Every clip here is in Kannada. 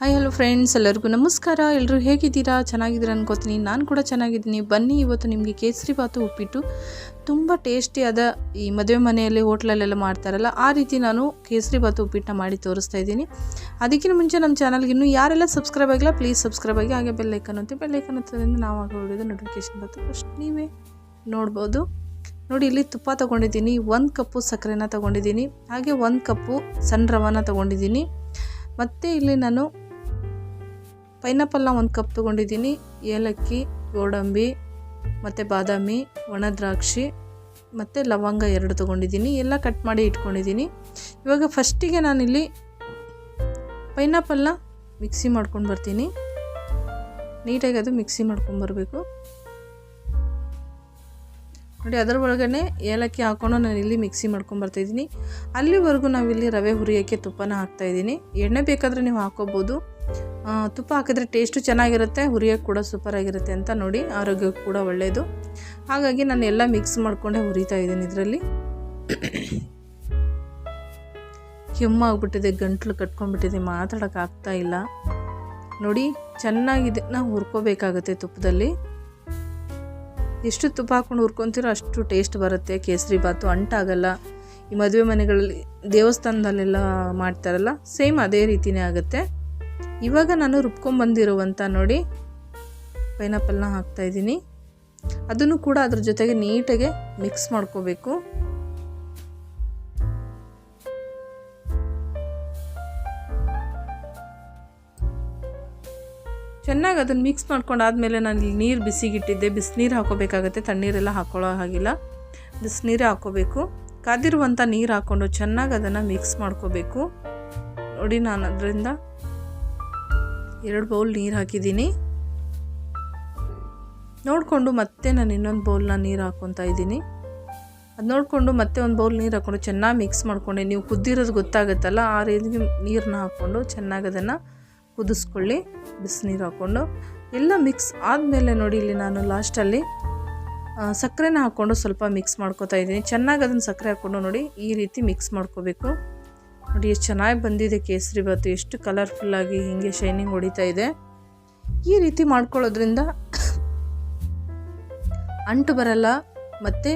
ಹಾಯ್ ಹಲೋ ಫ್ರೆಂಡ್ಸ್ ಎಲ್ಲರಿಗೂ ನಮಸ್ಕಾರ. ಎಲ್ಲರೂ ಹೇಗಿದ್ದೀರಾ? ಚೆನ್ನಾಗಿದ್ದೀರಾ ಅನ್ಕೋತೀನಿ. ನಾನು ಕೂಡ ಚೆನ್ನಾಗಿದ್ದೀನಿ. ಬನ್ನಿ, ಇವತ್ತು ನಿಮಗೆ ಕೇಸರಿ ಬಾತು ಉಪ್ಪಿಟ್ಟು ತುಂಬ ಟೇಸ್ಟಿಯಾದ ಈ ಮದುವೆ ಮನೆಯಲ್ಲಿ, ಹೋಟ್ಲಲ್ಲೆಲ್ಲ ಮಾಡ್ತಾರಲ್ಲ, ಆ ರೀತಿ ನಾನು ಕೇಸರಿ ಬಾತು ಉಪ್ಪಿಟ್ಟನ್ನ ಮಾಡಿ ತೋರಿಸ್ತಾ ಇದ್ದೀನಿ. ಅದಕ್ಕಿಂತ ಮುಂಚೆ ನಮ್ಮ ಚಾನಲ್ಗೆ ಇನ್ನೂ ಯಾರೆಲ್ಲ ಸಬ್ಸ್ಕ್ರೈಬ್ ಆಗಿಲ್ಲ ಪ್ಲೀಸ್ ಸಬ್ಸ್ಕ್ರೈಬ್ ಆಗಿ ಹಾಗೆ ಬೆಲ್ಲೈಕನ್ ಅಂತ ಬೆಲ್ಲೈಕನ್ ಹತ್ತೋದ್ರಿಂದ ನಾವು ಆಗ ಹೊಡೆದು ನೋಟಿಫಿಕೇಶನ್ ಬರುತ್ತೆ. ಫಸ್ಟ್ ನೀವೇ ನೋಡ್ಬೋದು. ನೋಡಿ, ಇಲ್ಲಿ ತುಪ್ಪ ತೊಗೊಂಡಿದ್ದೀನಿ, ಒಂದು ಕಪ್ಪು ಸಕ್ಕರೆನ ತೊಗೊಂಡಿದ್ದೀನಿ, ಹಾಗೆ ಒಂದು ಕಪ್ಪು ಸಣ್ಣ ರವಾನ ತೊಗೊಂಡಿದ್ದೀನಿ. ಮತ್ತು ಇಲ್ಲಿ ನಾನು ಪೈನಾಪಲ್ನ ಒಂದು ಕಪ್ ತೊಗೊಂಡಿದ್ದೀನಿ. ಏಲಕ್ಕಿ, ಗೋಡಂಬಿ, ಮತ್ತು ಬಾದಾಮಿ, ಒಣ ದ್ರಾಕ್ಷಿ, ಮತ್ತು ಲವಂಗ ಎರಡು ತೊಗೊಂಡಿದ್ದೀನಿ. ಎಲ್ಲ ಕಟ್ ಮಾಡಿ ಇಟ್ಕೊಂಡಿದ್ದೀನಿ. ಇವಾಗ ಫಸ್ಟಿಗೆ ನಾನಿಲ್ಲಿ ಪೈನಾಪಲ್ನ ಮಿಕ್ಸಿ ಮಾಡ್ಕೊಂಡು ಬರ್ತೀನಿ. ನೀಟಾಗಿ ಅದು ಮಿಕ್ಸಿ ಮಾಡ್ಕೊಂಡು ಬರಬೇಕು. ನೋಡಿ, ಅದರ ಒಳಗಡೆ ಏಲಕ್ಕಿ ಹಾಕೊಂಡು ನಾನು ಇಲ್ಲಿ ಮಿಕ್ಸಿ ಮಾಡ್ಕೊಂಬರ್ತಾಯಿದ್ದೀನಿ ಅಲ್ಲಿವರೆಗೂ ನಾವಿಲ್ಲಿ ರವೆ ಹುರಿಯೋಕ್ಕೆ ತುಪ್ಪನ ಹಾಕ್ತಾಯಿದ್ದೀನಿ ಎಣ್ಣೆ ಬೇಕಾದರೆ ನೀವು ಹಾಕೋಬೋದು. ತುಪ್ಪ ಹಾಕಿದ್ರೆ ಟೇಸ್ಟು ಚೆನ್ನಾಗಿರುತ್ತೆ ಹುರಿಯೋಕ್ಕೆ ಕೂಡ ಸೂಪರಾಗಿರುತ್ತೆ ಅಂತ ನೋಡಿ, ಆರೋಗ್ಯಕ್ಕೆ ಕೂಡ ಒಳ್ಳೆಯದು ಹಾಗಾಗಿ ನಾನು ಎಲ್ಲ ಮಿಕ್ಸ್ ಮಾಡಿಕೊಂಡೆ ಹುರಿತಾ ಇದ್ದೀನಿ ಇದರಲ್ಲಿ. ಕೆಮ್ಮಾಗ್ಬಿಟ್ಟಿದೆ ಗಂಟ್ಲು ಕಟ್ಕೊಂಡ್ಬಿಟ್ಟಿದೆ ಮಾತಾಡೋಕ್ಕಾಗ್ತಾ ಇಲ್ಲ. ನೋಡಿ, ಚೆನ್ನಾಗಿದೆ. ನಾವು ಹುರ್ಕೋಬೇಕಾಗತ್ತೆ ತುಪ್ಪದಲ್ಲಿ. ಎಷ್ಟು ತುಪ್ಪ ಹಾಕ್ಕೊಂಡು ಹುರ್ಕೊತೀರೋ ಅಷ್ಟು ಟೇಸ್ಟ್ ಬರುತ್ತೆ. ಕೇಸರಿ ಬಾತು ಅಂಟಾಗಲ್ಲ. ಈ ಮದುವೆ ಮನೆಗಳಲ್ಲಿ ದೇವಸ್ಥಾನದಲ್ಲೆಲ್ಲ ಮಾಡ್ತಾರಲ್ಲ ಸೇಮ್ ಅದೇ ರೀತಿಯೇ ಆಗುತ್ತೆ. ಇವಾಗ ನಾನು ರುಬ್ಕೊಂಬಂದಿರುವಂಥ ನೋಡಿ ಪೈನಾಪಲ್ನ ಹಾಕ್ತಾಯಿದ್ದೀನಿ ಅದನ್ನು ಕೂಡ ಅದ್ರ ಜೊತೆಗೆ ನೀಟಾಗೆ ಮಿಕ್ಸ್ ಮಾಡ್ಕೋಬೇಕು. ಚೆನ್ನಾಗಿ ಅದನ್ನು ಮಿಕ್ಸ್ ಮಾಡ್ಕೊಂಡಾದ್ಮೇಲೆ ನಾನು ಇಲ್ಲಿ ನೀರು ಬಿಸಿಗಿಟ್ಟಿದ್ದೆ. ಬಿಸಿನೀರು ಹಾಕೋಬೇಕಾಗತ್ತೆ. ತಣ್ಣೀರೆಲ್ಲ ಹಾಕೊಳ್ಳೋ ಹಾಗಿಲ್ಲ. ಬಿಸಿನೀರೇ ಹಾಕೋಬೇಕು. ಕಾದಿರುವಂಥ ನೀರು ಹಾಕ್ಕೊಂಡು ಚೆನ್ನಾಗಿ ಅದನ್ನು ಮಿಕ್ಸ್ ಮಾಡ್ಕೋಬೇಕು. ನೋಡಿ ನಾನು ಅದರಿಂದ ಎರಡು ಬೌಲ್ ನೀರು ಹಾಕಿದ್ದೀನಿ. ನೋಡಿಕೊಂಡು ಮತ್ತೆ ನಾನು ಇನ್ನೊಂದು ಬೌಲ್ನ ನೀರು ಹಾಕ್ಕೊತಾ ಇದ್ದೀನಿ. ಅದು ನೋಡಿಕೊಂಡು ಮತ್ತೆ ಒಂದು ಬೌಲ್ ನೀರು ಹಾಕ್ಕೊಂಡು ಚೆನ್ನಾಗಿ ಮಿಕ್ಸ್ ಮಾಡ್ಕೊಂಡೆ. ನೀವು ಕುದ್ದಿರೋದು ಗೊತ್ತಾಗುತ್ತಲ್ಲ, ಆ ರೀತಿ ನೀರನ್ನ ಹಾಕ್ಕೊಂಡು ಚೆನ್ನಾಗಿ ಅದನ್ನು ಕುದಿಸ್ಕೊಳ್ಳಿ ಬಿಸಿನೀರು ಹಾಕ್ಕೊಂಡು ಎಲ್ಲ ಮಿಕ್ಸ್ ಆದಮೇಲೆ ನೋಡಿ ಇಲ್ಲಿ ನಾನು ಲಾಸ್ಟಲ್ಲಿ ಸಕ್ಕರೆನ ಹಾಕ್ಕೊಂಡು ಸ್ವಲ್ಪ ಮಿಕ್ಸ್ ಮಾಡ್ಕೊತಾ ಇದ್ದೀನಿ. ಚೆನ್ನಾಗಿ ಅದನ್ನು ಸಕ್ಕರೆ ಹಾಕ್ಕೊಂಡು ನೋಡಿ ಈ ರೀತಿ ಮಿಕ್ಸ್ ಮಾಡ್ಕೋಬೇಕು. ನೋಡಿ, ಎಷ್ಟು ಚೆನ್ನಾಗಿ ಬಂದಿದೆ ಕೇಸರಿ ಬಾತು. ಎಷ್ಟು ಕಲರ್ಫುಲ್ಲಾಗಿ ಹೀಗೆ ಶೈನಿಂಗ್ ಹೊಡಿತಾ ಇದೆ. ಈ ರೀತಿ ಮಾಡ್ಕೊಳ್ಳೋದ್ರಿಂದ ಅಂಟು ಬರಲ್ಲ, ಮತ್ತು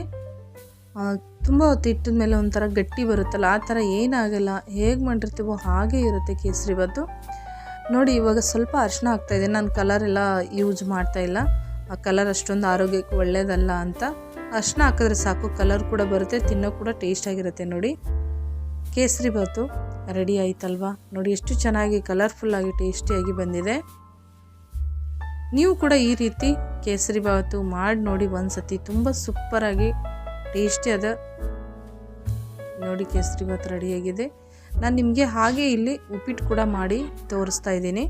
ತುಂಬ ಹೊತ್ತು ಇಟ್ಟಿದ ಮೇಲೆ ಒಂಥರ ಗಟ್ಟಿ ಬರುತ್ತಲ್ಲ, ಆ ಥರ ಏನಾಗಲ್ಲ. ಹೇಗೆ ಮಾಡಿರ್ತೀವೋ ಹಾಗೆ ಇರುತ್ತೆ ಕೇಸರಿ ಬಾತು. ನೋಡಿ, ಇವಾಗ ಸ್ವಲ್ಪ ಅರ್ಶನ ಆಗ್ತಾಯಿದೆ ನಾನು ಕಲರ್ ಎಲ್ಲ ಯೂಸ್ ಮಾಡ್ತಾ ಇಲ್ಲ. ಆ ಕಲರ್ ಅಷ್ಟೊಂದು ಆರೋಗ್ಯಕ್ಕೆ ಒಳ್ಳೆಯದಲ್ಲ ಅಂತ. ಅರ್ಶನ ಹಾಕಿದ್ರೆ ಸಾಕು. ಕಲರ್ ಕೂಡ ಬರುತ್ತೆ, ತಿನ್ನೋ ಕೂಡ ಟೇಸ್ಟಾಗಿರುತ್ತೆ ನೋಡಿ. ಕೇಸರಿ ಬಾತು ರೆಡಿ ಆಯ್ತಲ್ವಾ? ನೋಡಿ ಎಷ್ಟು ಚೆನ್ನಾಗಿ ಕಲರ್ಫುಲ್ಲಾಗಿ ಟೇಸ್ಟಿಯಾಗಿ ಬಂದಿದೆ. ನೀವು ಕೂಡ ಈ ರೀತಿ ಕೇಸರಿ ಬಾತು ಮಾಡಿ ನೋಡಿ ಒಂದು ಸತಿ ತುಂಬ ಸೂಪರಾಗಿ ಟೇಸ್ಟಿಯಾದ ನೋಡಿ ಕೇಸರಿ ಬಾತು ರೆಡಿಯಾಗಿದೆ ನಾನು ನಿಮಗೆ ಹಾಗೆ ಇಲ್ಲಿ ಉಪ್ಪಿಟ್ಟು ಕೂಡ ಮಾಡಿ ತೋರಿಸ್ತಾ ಇದ್ದೀನಿ.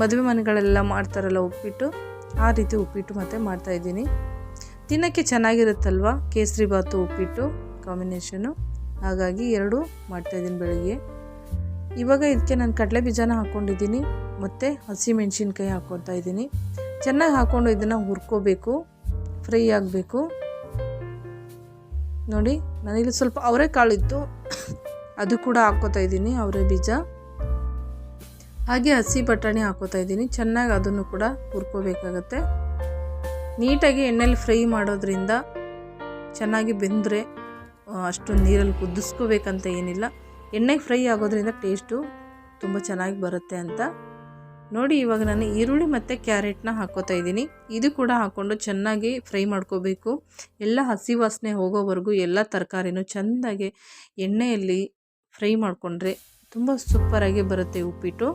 ಮದುವೆ ಮನೆಗಳೆಲ್ಲ ಮಾಡ್ತಾರಲ್ಲ ಉಪ್ಪಿಟ್ಟು, ಆ ರೀತಿ ಉಪ್ಪಿಟ್ಟು ಮತ್ತು ಮಾಡ್ತಾಯಿದ್ದೀನಿ ತಿನ್ನೋಕ್ಕೆ ಚೆನ್ನಾಗಿರುತ್ತಲ್ವ ಕೇಸರಿ ಬಾತು ಉಪ್ಪಿಟ್ಟು ಕಾಂಬಿನೇಷನು? ಹಾಗಾಗಿ ಎರಡು ಮಾಡ್ತಾಯಿದ್ದೀನಿ ಬೆಳಗ್ಗೆ. ಇವಾಗ ಇದಕ್ಕೆ ನಾನು ಕಡಲೆ ಬೀಜನ ಹಾಕ್ಕೊಂಡಿದ್ದೀನಿ. ಮತ್ತು ಹಸಿ ಮೆಣಸಿನ್ಕಾಯಿ ಹಾಕ್ಕೊತಾ ಇದ್ದೀನಿ. ಚೆನ್ನಾಗಿ ಹಾಕ್ಕೊಂಡು ಇದನ್ನು ಹುರ್ಕೋಬೇಕು. ಫ್ರೈ ಆಗಬೇಕು. ನೋಡಿ, ನಾನಿಲ್ಲಿ ಸ್ವಲ್ಪ ಅವರೆಕಾಳಿತ್ತು ಅದು ಕೂಡ ಹಾಕ್ಕೋತಾ ಇದ್ದೀನಿ, ಅವರೆ ಬೀಜ. ಹಾಗೆ ಹಸಿ ಬಟಾಣಿ ಹಾಕ್ಕೋತಾ ಇದ್ದೀನಿ. ಚೆನ್ನಾಗಿ ಅದನ್ನು ಕೂಡ ಹುರ್ಕೋಬೇಕಾಗತ್ತೆ. ನೀಟಾಗಿ ಎಣ್ಣೆಲಿ ಫ್ರೈ ಮಾಡೋದ್ರಿಂದ ಚೆನ್ನಾಗಿ ಬೆಂದರೆ ಅಷ್ಟೊಂದು ನೀರಲ್ಲಿ ಕುದಿಸ್ಕೋಬೇಕಂತ ಏನಿಲ್ಲ. ಎಣ್ಣೆಗೆ ಫ್ರೈ ಆಗೋದ್ರಿಂದ ಟೇಸ್ಟು ತುಂಬ ಚೆನ್ನಾಗಿ ಬರುತ್ತೆ ಅಂತ. ನೋಡಿ, ಇವಾಗ ನಾನು ಈರುಳ್ಳಿ ಮತ್ತು ಕ್ಯಾರೆಟ್ನ ಹಾಕ್ಕೋತಾ ಇದ್ದೀನಿ. ಇದು ಕೂಡ ಹಾಕ್ಕೊಂಡು ಚೆನ್ನಾಗಿ ಫ್ರೈ ಮಾಡ್ಕೋಬೇಕು. ಎಲ್ಲ ಹಸಿ ವಾಸನೆ ಹೋಗೋವರೆಗೂ ಎಲ್ಲ ತರಕಾರಿನೂ ಚೆಂದಾಗಿ ಎಣ್ಣೆಯಲ್ಲಿ ಫ್ರೈ ಮಾಡಿಕೊಂಡ್ರೆ ತುಂಬ ಸೂಪರಾಗಿ ಬರುತ್ತೆ ಉಪ್ಪಿಟ್ಟು.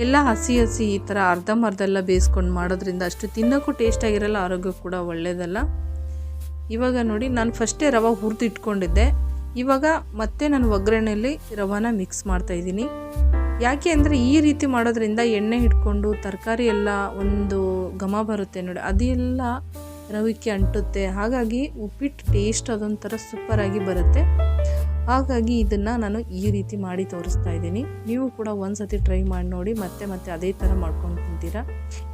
ಎಲ್ಲ ಹಸಿ ಹಸಿ ಈ ಥರ ಅರ್ಧಂಬರ್ಧ ಎಲ್ಲ ಬೇಯಿಸ್ಕೊಂಡು ಮಾಡೋದ್ರಿಂದ ಅಷ್ಟು ತಿನ್ನೋಕ್ಕೂ ಟೇಸ್ಟಾಗಿರಲ್ಲ ಆರೋಗ್ಯಕ್ಕೆ ಕೂಡ ಒಳ್ಳೆಯದಲ್ಲ ಇವಾಗ ನೋಡಿ ನಾನು ಫಸ್ಟೇ ರವೆ ಹುರಿದು ಇಟ್ಕೊಂಡಿದ್ದೆ ಇವಾಗ ಮತ್ತೆ ನಾನು ಒಗ್ಗರಣೆಯಲ್ಲಿ ರವಾನ ಮಿಕ್ಸ್ ಮಾಡ್ತಾಯಿದ್ದೀನಿ ಯಾಕೆ ಅಂದರೆ ಈ ರೀತಿ ಮಾಡೋದ್ರಿಂದ ಎಣ್ಣೆ ಹಿಡ್ಕೊಂಡು ತರಕಾರಿ ಎಲ್ಲ ಒಂದು ಘಮ ಬರುತ್ತೆ ನೋಡಿ, ಅದೆಲ್ಲ ರವಿಕೆ ಅಂಟುತ್ತೆ. ಹಾಗಾಗಿ ಉಪ್ಪಿಟ್ಟು ಟೇಸ್ಟ್ ಅದೊಂಥರ ಸೂಪರಾಗಿ ಬರುತ್ತೆ. ಹಾಗಾಗಿ ಇದನ್ನು ನಾನು ಈ ರೀತಿ ಮಾಡಿ ತೋರಿಸ್ತಾ ಇದ್ದೀನಿ. ನೀವು ಕೂಡ ಒಂದು ಸತಿ ಟ್ರೈ ಮಾಡಿ ನೋಡಿ, ಮತ್ತೆ ಮತ್ತೆ ಅದೇ ಥರ ಮಾಡ್ಕೊಂಡು ತಿಂತೀರಾ.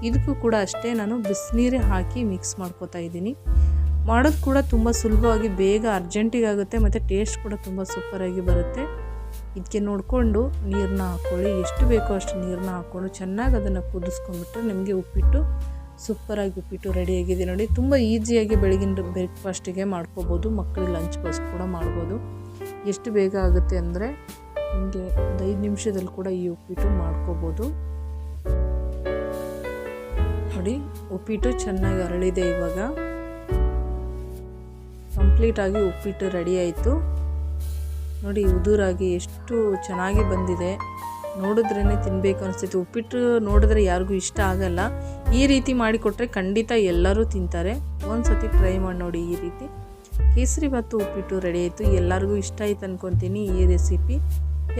ಇದಕ್ಕೂ ಕೂಡ ಅಷ್ಟೇ ನಾನು ಬಿಸಿನೀರೇ ಹಾಕಿ ಮಿಕ್ಸ್ ಮಾಡ್ಕೋತಾ ಇದ್ದೀನಿ. ಮಾಡೋದು ಕೂಡ ತುಂಬ ಸುಲಭವಾಗಿ ಬೇಗ ಅರ್ಜೆಂಟಿಗೆ ಆಗುತ್ತೆ, ಮತ್ತು ಟೇಸ್ಟ್ ಕೂಡ ತುಂಬ ಸೂಪರಾಗಿ ಬರುತ್ತೆ. ಇದಕ್ಕೆ ನೋಡಿಕೊಂಡು ನೀರನ್ನ ಹಾಕ್ಕೊಳ್ಳಿ ಎಷ್ಟು ಬೇಕೋ ಅಷ್ಟು ನೀರನ್ನ ಹಾಕ್ಕೊಂಡು ಚೆನ್ನಾಗಿ ಅದನ್ನು ಕುದಿಸ್ಕೊಂಡ್ಬಿಟ್ರೆ ನಿಮಗೆ ಉಪ್ಪಿಟ್ಟು ಸೂಪರಾಗಿ ಉಪ್ಪಿಟ್ಟು ರೆಡಿಯಾಗಿದೆ ನೋಡಿ. ತುಂಬ ಈಸಿಯಾಗಿ ಬೆಳಗಿನ ಬ್ರೇಕ್ಫಾಸ್ಟಿಗೆ ಮಾಡ್ಕೋಬೋದು ಮಕ್ಕಳಿಗೆ ಲಂಚ್ ಬಾಕ್ಸ್ ಕೂಡ ಮಾಡ್ಬೋದು. ಎಷ್ಟು ಬೇಗ ಆಗುತ್ತೆ ಅಂದರೆ ನಿಮಗೆ ಒಂದು ಐದು ನಿಮಿಷದಲ್ಲಿ ಕೂಡ ಈ ಉಪ್ಪಿಟ್ಟು ಮಾಡ್ಕೋಬೋದು. ನೋಡಿ, ಉಪ್ಪಿಟ್ಟು ಚೆನ್ನಾಗಿ ಅರಳಿದೆ ಇವಾಗ. ಕಂಪ್ಲೀಟಾಗಿ ಉಪ್ಪಿಟ್ಟು ರೆಡಿ ಆಯಿತು. ನೋಡಿ, ಉದುರಾಗಿ ಎಷ್ಟು ಚೆನ್ನಾಗಿ ಬಂದಿದೆ. ನೋಡಿದ್ರೇ ತಿನ್ನಬೇಕು ಅನಿಸ್ತೈತಿ ಉಪ್ಪಿಟ್ಟು ನೋಡಿದ್ರೆ ಯಾರಿಗೂ ಇಷ್ಟ ಆಗಲ್ಲ. ಈ ರೀತಿ ಮಾಡಿಕೊಟ್ರೆ ಖಂಡಿತ ಎಲ್ಲರೂ ತಿಂತಾರೆ. ಒಂದು ಸತಿ ಟ್ರೈ ಮಾಡಿ ನೋಡಿ ಈ ರೀತಿ. ಕೇಸರಿ ಭಾತು ಉಪ್ಪಿಟ್ಟು ರೆಡಿ ಆಯಿತು. ಎಲ್ಲರಿಗೂ ಇಷ್ಟ ಆಯ್ತು ಅಂದ್ಕೊತೀನಿ ಈ ರೆಸಿಪಿ.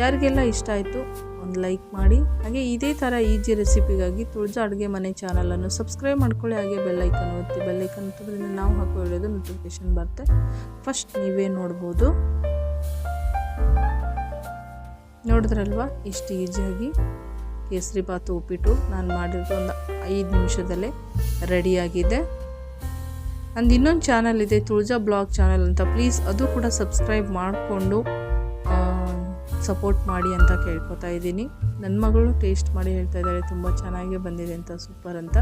ಯಾರಿಗೆಲ್ಲ ಇಷ್ಟ ಆಯಿತು ಒಂದು ಲೈಕ್ ಮಾಡಿ. ಹಾಗೆ ಇದೇ ಥರ ಈಜಿ ರೆಸಿಪಿಗಾಗಿ ತುಳಜಾ ಅಡುಗೆ ಮನೆ ಚಾನಲನ್ನು ಸಬ್ಸ್ಕ್ರೈಬ್ ಮಾಡ್ಕೊಳ್ಳಿ. ಹಾಗೆ ಬೆಲ್ಲೈಕನ್ ಒತ್ತಿ ಬೆಲ್ಲೈಕನ್ ಒತ್ತೋದ್ರಿಂದ ನಾವು ಹಾಕೋ ಹೇಳೋದು ನೋಟಿಫಿಕೇಶನ್ ಬರುತ್ತೆ. ಫಸ್ಟ್ ನೀವೇ ನೋಡ್ಬೋದು. ನೋಡಿದ್ರಲ್ವಾ? ಇಷ್ಟು ಈಜಿಯಾಗಿ ಕೇಸರಿ ಬಾತು ಉಪ್ಪಿಟ್ಟು ನಾನು ಮಾಡಿರೋದು ಒಂದು ಐದು ನಿಮಿಷದಲ್ಲೇ ರೆಡಿಯಾಗಿದೆ ನಂದು ಇನ್ನೊಂದು ಚಾನಲ್ ಇದೆ, ತುಳಜಾ ಬ್ಲಾಗ್ ಚಾನಲ್ ಅಂತ. ಪ್ಲೀಸ್ ಅದು ಕೂಡ ಸಬ್ಸ್ಕ್ರೈಬ್ ಮಾಡಿಕೊಂಡು ಸಪೋರ್ಟ್ ಮಾಡಿ ಅಂತ ಕೇಳ್ಕೊತಾ ಇದ್ದೀನಿ. ನನ್ನ ಮಗಳು ಟೇಸ್ಟ್ ಮಾಡಿ ಹೇಳ್ತಾ ಇದ್ದಾಳೆ, ತುಂಬ ಚೆನ್ನಾಗೇ ಬಂದಿದೆ ಅಂತ, ಸೂಪರ್ ಅಂತ.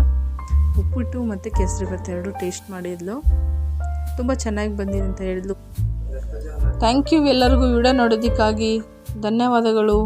ಉಪ್ಪಿಟ್ಟು ಮತ್ತು ಕೇಸರಿ ಭಾತ್ ಎರಡು ಟೇಸ್ಟ್ ಮಾಡಿದ್ಲು. ತುಂಬ ಚೆನ್ನಾಗಿ ಬಂದಿದೆ ಅಂತ ಹೇಳಿದ್ಲು. ಥ್ಯಾಂಕ್ ಯು ಎಲ್ಲರಿಗೂ, ವಿಡಿಯೋ ನೋಡೋದಕ್ಕಾಗಿ. ಧನ್ಯವಾದಗಳು.